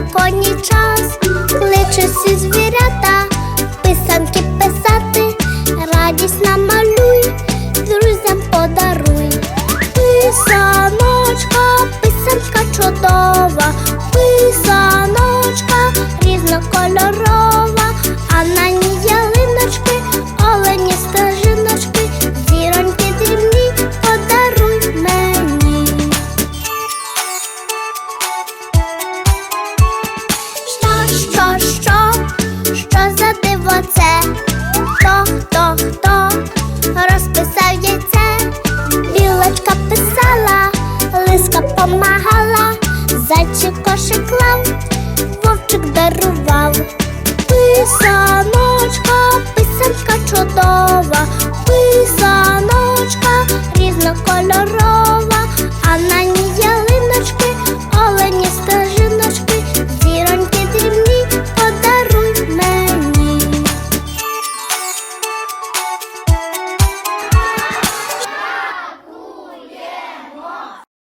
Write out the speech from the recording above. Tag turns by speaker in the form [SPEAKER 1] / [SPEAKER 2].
[SPEAKER 1] великодній час, кличе всі звірята, писанки писати, радість нам миска помагала, зайчик кошик клав